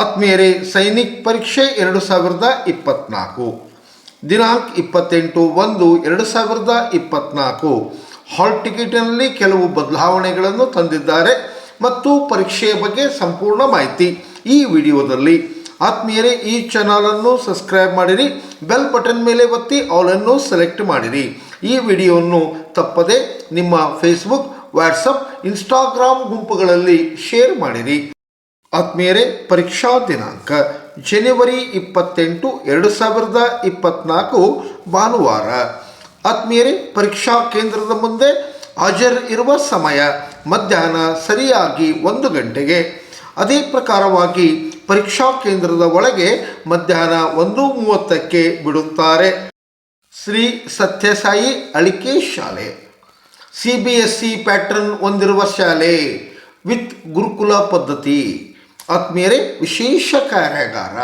ಆತ್ಮೀಯರೇ, ಸೈನಿಕ್ ಪರೀಕ್ಷೆ ಎರಡು ಸಾವಿರದ ಇಪ್ಪತ್ನಾಲ್ಕು. ದಿನಾಂಕ ಇಪ್ಪತ್ತೆಂಟು ಒಂದು ಎರಡು ಸಾವಿರದ ಇಪ್ಪತ್ನಾಲ್ಕು. ಹಾಲ್ ಟಿಕೆಟ್ನಲ್ಲಿ ಕೆಲವು ಬದಲಾವಣೆಗಳನ್ನು ತಂದಿದ್ದಾರೆ ಮತ್ತು ಪರೀಕ್ಷೆಯ ಬಗ್ಗೆ ಸಂಪೂರ್ಣ ಮಾಹಿತಿ ಈ ವಿಡಿಯೋದಲ್ಲಿ. ಆತ್ಮೀಯರೇ, ಈ ಚಾನಲನ್ನು ಸಬ್ಸ್ಕ್ರೈಬ್ ಮಾಡಿರಿ, ಬೆಲ್ ಬಟನ್ ಮೇಲೆ ಒತ್ತಿ ಆಲನ್ನು ಸೆಲೆಕ್ಟ್ ಮಾಡಿರಿ. ಈ ವಿಡಿಯೋವನ್ನು ತಪ್ಪದೆ ನಿಮ್ಮ ಫೇಸ್ಬುಕ್, ವಾಟ್ಸಪ್, ಇನ್ಸ್ಟಾಗ್ರಾಮ್ ಗುಂಪುಗಳಲ್ಲಿ ಶೇರ್ ಮಾಡಿರಿ. ಆತ್ಮೀಯರೇ, ಪರೀಕ್ಷಾ ದಿನಾಂಕ, ಜನವರಿ ಇಪ್ಪತ್ತೆಂಟು, ಎರಡು ಸಾವಿರದ ಇಪ್ಪತ್ನಾಲ್ಕು ಭಾನುವಾರ. ಆತ್ಮೀಯರೇ, ಪರೀಕ್ಷಾ ಕೇಂದ್ರದ ಮುಂದೆ ಹಾಜರ್ ಇರುವ ಸಮಯ ಮಧ್ಯಾಹ್ನ ಸರಿಯಾಗಿ ಒಂದು ಗಂಟೆಗೆ. ಅದೇ ಪ್ರಕಾರವಾಗಿ ಪರೀಕ್ಷಾ ಕೇಂದ್ರದ ಒಳಗೆ ಮಧ್ಯಾಹ್ನ ಒಂದು ಮೂವತ್ತಕ್ಕೆ ಬಿಡುತ್ತಾರೆ. ಶ್ರೀ ಸತ್ಯಸಾಯಿ ಅಳಿಕೆ ಶಾಲೆ. C B S C pattern ಹೊಂದಿರುವ ಶಾಲೆ ವಿತ್ ಗುರುಕುಲ ಪದ್ಧತಿ. ಆತ್ಮೀಯರೇ, ವಿಶೇಷ ಕಾರ್ಯಾಗಾರ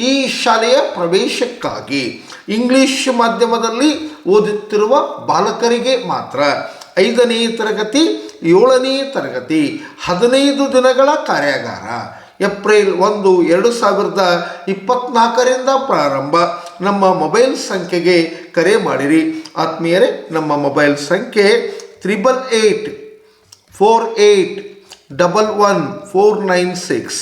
ಈ ಶಾಲೆಯ ಪ್ರವೇಶಕ್ಕಾಗಿ ಇಂಗ್ಲಿಷ್ ಮಾಧ್ಯಮದಲ್ಲಿ ಓದುತ್ತಿರುವ ಬಾಲಕರಿಗೆ ಮಾತ್ರ ಐದನೇ ತರಗತಿ, ಏಳನೇ ತರಗತಿ, ಹದಿನೈದು ದಿನಗಳ ಕಾರ್ಯಾಗಾರ. ಏಪ್ರಿಲ್ ಒಂದು, ಎರಡು ಸಾವಿರದ ಇಪ್ಪತ್ನಾಲ್ಕರಿಂದ ಪ್ರಾರಂಭ. ನಮ್ಮ ಮೊಬೈಲ್ ಸಂಖ್ಯೆಗೆ ಕರೆ ಮಾಡಿರಿ. ಆತ್ಮೀಯರೇ, ನಮ್ಮ ಮೊಬೈಲ್ ಸಂಖ್ಯೆ triple eight four eight double one four nine six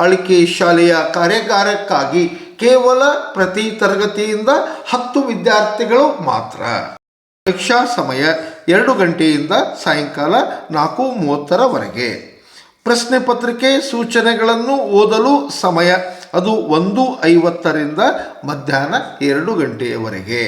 Alike ಶಾಲೆಯ ಕಾರ್ಯಾಗಾರಕ್ಕಾಗಿ ಕೇವಲ ಪ್ರತಿ ತರಗತಿಯಿಂದ ಹತ್ತು ವಿದ್ಯಾರ್ಥಿಗಳು ಮಾತ್ರ. ಪರೀಕ್ಷಾ ಸಮಯ ಎರಡು ಗಂಟೆಯಿಂದ ಸಾಯಂಕಾಲ ನಾಲ್ಕು ಮೂವತ್ತರವರೆಗೆ. ಪ್ರಶ್ನೆ ಪತ್ರಿಕೆ ಸೂಚನೆಗಳನ್ನು ಓದಲು ಸಮಯ ಅದು ಒಂದು ಐವತ್ತರಿಂದ ಮಧ್ಯಾಹ್ನ ಎರಡು ಗಂಟೆಯವರೆಗೆ.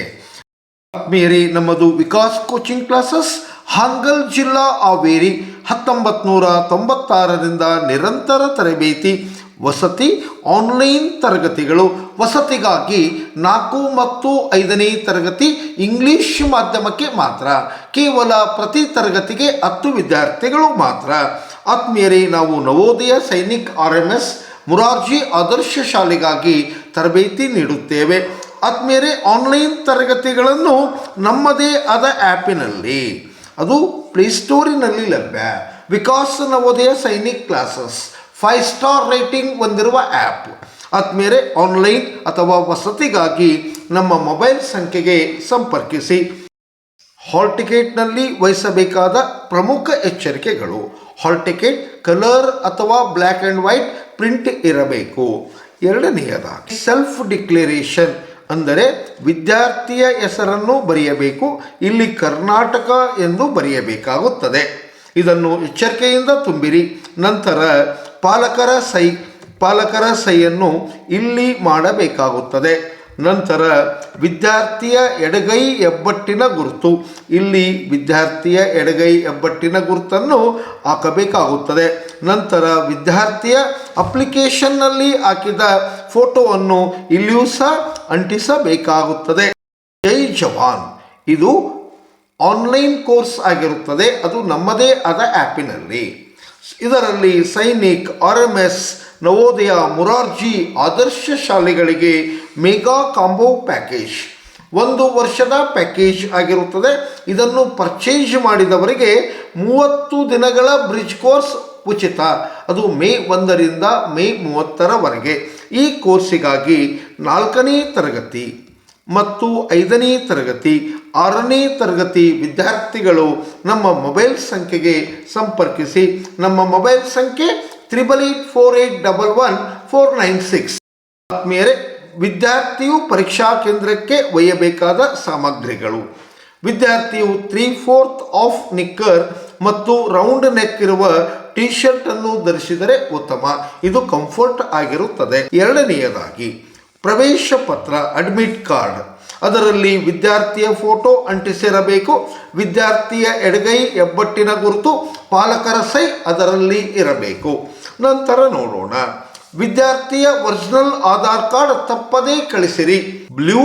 ಮೇರಿ ನಮ್ಮದು ವಿಕಾಸ್ ಕೋಚಿಂಗ್ ಕ್ಲಾಸಸ್, ಹಾಂಗಲ್ ಜಿಲ್ಲಾ ಹಾವೇರಿ ಹತ್ತೊಂಬತ್ತು ನೂರ ತೊಂಬತ್ತಾರರಿಂದ ನಿರಂತರ ತರಬೇತಿ, ವಸತಿ, ಆನ್ಲೈನ್ ತರಗತಿಗಳು. ವಸತಿಗಾಗಿ ನಾಲ್ಕು ಮತ್ತು ಐದನೇ ತರಗತಿ ಇಂಗ್ಲಿಷ್ ಮಾಧ್ಯಮಕ್ಕೆ ಮಾತ್ರ. ಕೇವಲ ಪ್ರತಿ ತರಗತಿಗೆ ಹತ್ತು ವಿದ್ಯಾರ್ಥಿಗಳು ಮಾತ್ರ. ಆತ್ಮೀಯರೇ, ನಾವು Navodaya Sainik R M S Morarji Adarsha ಶಾಲೆಗಾಗಿ ತರಬೇತಿ ನೀಡುತ್ತೇವೆ. ಆತ್ಮೀಯರೇ, ಆನ್ಲೈನ್ ತರಗತಿಗಳನ್ನು ನಮ್ಮದೇ ಆದ ಆ್ಯಪಿನಲ್ಲಿ. ಅದು ಪ್ಲೇಸ್ಟೋರಿನಲ್ಲಿ ಲಭ್ಯ. Vikas Navodaya Sainik classes five star rating ಹೊಂದಿರುವ ಆ್ಯಪ್ ಆದ್ಮೇಲೆ ಆನ್ಲೈನ್ ಅಥವಾ ವಸತಿಗಾಗಿ ನಮ್ಮ ಮೊಬೈಲ್ ಸಂಖ್ಯೆಗೆ ಸಂಪರ್ಕಿಸಿ. ಹಾಲ್ ಟಿಕೆಟ್ನಲ್ಲಿ ವಹಿಸಬೇಕಾದ ಪ್ರಮುಖ ಎಚ್ಚರಿಕೆಗಳು. ಹಾಲ್ ಟಿಕೆಟ್ ಕಲರ್ ಅಥವಾ ಬ್ಲ್ಯಾಕ್ ಆ್ಯಂಡ್ ವೈಟ್ ಪ್ರಿಂಟ್ ಇರಬೇಕು. ಎರಡನೆಯದಾಗಿ ಸೆಲ್ಫ್ ಡಿಕ್ಲರೇಷನ್ ಅಂದರೆ ವಿದ್ಯಾರ್ಥಿಯ ಹೆಸರನ್ನು ಬರೆಯಬೇಕು, ಇಲ್ಲಿ ಕರ್ನಾಟಕ ಎಂದು ಬರೆಯಬೇಕಾಗುತ್ತದೆ. ಇದನ್ನು ಎಚ್ಚರಿಕೆಯಿಂದ ತುಂಬಿರಿ. ನಂತರ ಪಾಲಕರ ಸೈ, ಪಾಲಕರ ಸೈಯನ್ನು ಇಲ್ಲಿ ಮಾಡಬೇಕಾಗುತ್ತದೆ. ನಂತರ ವಿದ್ಯಾರ್ಥಿಯ ಎಡಗೈ ಹೆಬ್ಬಟ್ಟಿನ ಗುರುತು, ಇಲ್ಲಿ ವಿದ್ಯಾರ್ಥಿಯ ಎಡಗೈ ಹೆಬ್ಬಟ್ಟಿನ ಗುರುತನ್ನು ಹಾಕಬೇಕಾಗುತ್ತದೆ. ನಂತರ ವಿದ್ಯಾರ್ಥಿಯ ಅಪ್ಲಿಕೇಶನ್ನಲ್ಲಿ ಹಾಕಿದ ಫೋಟೋವನ್ನು ಇಲ್ಲಿಯೂ ಸಹ ಅಂಟಿಸಬೇಕಾಗುತ್ತದೆ. ಜೈ ಜವಾನ್. ಇದು ಆನ್ಲೈನ್ ಕೋರ್ಸ್ ಆಗಿರುತ್ತದೆ. ಅದು ನಮ್ಮದೇ ಆದ ಆ್ಯಪಿನಲ್ಲಿ. ಇದರಲ್ಲಿ Sainik R M S Navodaya, Morarji Adarsha ಶಾಲೆಗಳಿಗೆ ಮೆಗಾ ಕಾಂಬೋ ಪ್ಯಾಕೇಜ್. ಒಂದು ವರ್ಷದ ಪ್ಯಾಕೇಜ್ ಆಗಿರುತ್ತದೆ. ಇದನ್ನು ಪರ್ಚೇಸ್ ಮಾಡಿದವರಿಗೆ ಮೂವತ್ತು ದಿನಗಳ ಬ್ರಿಡ್ಜ್ ಕೋರ್ಸ್ ಉಚಿತ. ಅದು ಮೇ ಒಂದರಿಂದ ಮೇ ಮೂವತ್ತರವರೆಗೆ. ಈ ಕೋರ್ಸಿಗಾಗಿ ನಾಲ್ಕನೇ ತರಗತಿ ಮತ್ತು ಐದನೇ ತರಗತಿ, ಆರನೇ ತರಗತಿ ವಿದ್ಯಾರ್ಥಿಗಳು ನಮ್ಮ ಮೊಬೈಲ್ ಸಂಖ್ಯೆಗೆ ಸಂಪರ್ಕಿಸಿ, ನಮ್ಮ ಮೊಬೈಲ್ ಸಂಖ್ಯೆ triple eight four eight double one four nine six. ಆತ್ಮೀಯರೇ, ವಿದ್ಯಾರ್ಥಿಯು ಪರೀಕ್ಷಾ ಕೇಂದ್ರಕ್ಕೆ ಒಯ್ಯಬೇಕಾದ ಸಾಮಗ್ರಿಗಳು. ವಿದ್ಯಾರ್ಥಿಯು ತ್ರೀ ಫೋರ್ತ್ ಆಫ್ ನಿಕ್ಕರ್ ಮತ್ತು ರೌಂಡ್ ನೆಕ್ ಇರುವ ಟಿ ಶರ್ಟ್ ಅನ್ನು ಧರಿಸಿದರೆ ಉತ್ತಮ. ಇದು ಕಂಫರ್ಟ್ ಆಗಿರುತ್ತದೆ. ಎರಡನೆಯದಾಗಿ, ಪ್ರವೇಶ ಪತ್ರ ಅಡ್ಮಿಟ್ ಕಾರ್ಡ್ ಅದರಲ್ಲಿ ವಿದ್ಯಾರ್ಥಿಯ ಫೋಟೋ ಅಂಟಿಸಿರಬೇಕು. ವಿದ್ಯಾರ್ಥಿಯ ಎಡಗೈ ಹೆಬ್ಬಟ್ಟಿನ ಗುರುತು ಪಾಲಕರ ಸೈ ಅದರಲ್ಲಿ ಇರಬೇಕು. ನಂತರ ನೋಡೋಣ. ವಿದ್ಯಾರ್ಥಿಯ ಒರಿಜಿನಲ್ ಆಧಾರ್ ಕಾರ್ಡ್ ತಪ್ಪದೇ ಕಳಿಸಿರಿ. Blue,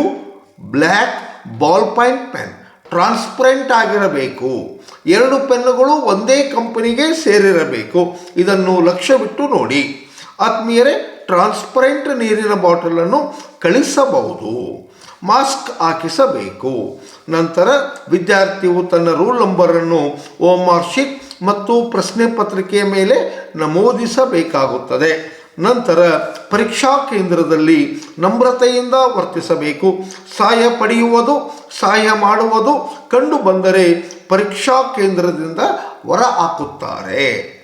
black ball point pen transparent ಆಗಿರಬೇಕು. ಎರಡು ಪೆನ್ನುಗಳು ಒಂದೇ ಕಂಪನಿಗೆ ಸೇರಿರಬೇಕು. ಇದನ್ನು ಲಕ್ಷ್ಯವಿಟ್ಟು ನೋಡಿ. ಆತ್ಮೀಯರೇ ಟ್ರಾನ್ಸ್ಪರೆಂಟ್ ನೀರಿನ ಬಾಟಲನ್ನು ಕಳಿಸಬಹುದು. ಮಾಸ್ಕ್ ಹಾಕಿಸಬೇಕು. ನಂತರ ವಿದ್ಯಾರ್ಥಿಯು ತನ್ನ ರೂಲ್ ನಂಬರನ್ನು ಓಮ್ ಮಾರ್ಕ್ ಮತ್ತು ಪ್ರಶ್ನೆ ಪತ್ರಿಕೆಯ ಮೇಲೆ ನಮೂದಿಸಬೇಕಾಗುತ್ತದೆ. ನಂತರ ಪರೀಕ್ಷಾ ಕೇಂದ್ರದಲ್ಲಿ ನಮ್ರತೆಯಿಂದ ವರ್ತಿಸಬೇಕು. ಸಹಾಯ ಪಡೆಯುವುದು, ಸಹಾಯ ಮಾಡುವುದು ಕಂಡು ಬಂದರೆ ಪರೀಕ್ಷಾ ಕೇಂದ್ರದಿಂದ ಹೊರ ಹಾಕುತ್ತಾರೆ.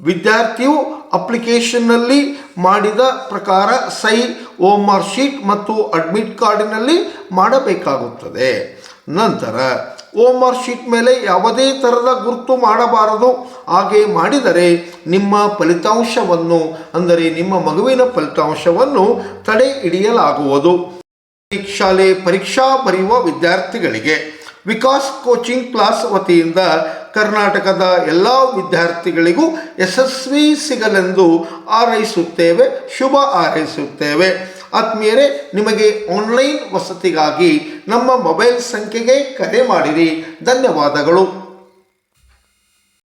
ವಿದ್ಯಾರ್ಥಿಯು ಅಪ್ಲಿಕೇಶನ್ನಲ್ಲಿ ಮಾಡಿದ ಪ್ರಕಾರ ಸೈ ಮಾರ್ಕ್ ಶೀಟ್ ಮತ್ತು ಅಡ್ಮಿಟ್ ಕಾರ್ಡಿನಲ್ಲಿ ಮಾಡಬೇಕಾಗುತ್ತದೆ. ನಂತರ ಮಾರ್ಕ್ ಶೀಟ್ ಮೇಲೆ ಯಾವುದೇ ಥರದ ಗುರುತು ಮಾಡಬಾರದು. ಹಾಗೆ ಮಾಡಿದರೆ ನಿಮ್ಮ ಫಲಿತಾಂಶವನ್ನು, ಅಂದರೆ ನಿಮ್ಮ ಮಗುವಿನ ಫಲಿತಾಂಶವನ್ನು ತಡೆ ಹಿಡಿಯಲಾಗುವುದು. ಶಾಲೆ ಪರೀಕ್ಷಾ ಬರೆಯುವ ವಿದ್ಯಾರ್ಥಿಗಳಿಗೆ ವಿಕಾಸ್ ಕೋಚಿಂಗ್ ಕ್ಲಾಸ್ ವತಿಯಿಂದ ಕರ್ನಾಟಕದ ಎಲ್ಲ ವಿದ್ಯಾರ್ಥಿಗಳಿಗೂ ಯಶಸ್ವಿ ಸಿಗಲೆಂದು ಹಾರೈಸುತ್ತೇವೆ, ಶುಭ ಹಾರೈಸುತ್ತೇವೆ. ಆತ್ಮೀಯರೇ ನಿಮಗೆ ಆನ್ಲೈನ್ ವಸತಿಗಾಗಿ ನಮ್ಮ ಮೊಬೈಲ್ ಸಂಖ್ಯೆಗೆ ಕರೆ ಮಾಡಿರಿ. ಧನ್ಯವಾದಗಳು.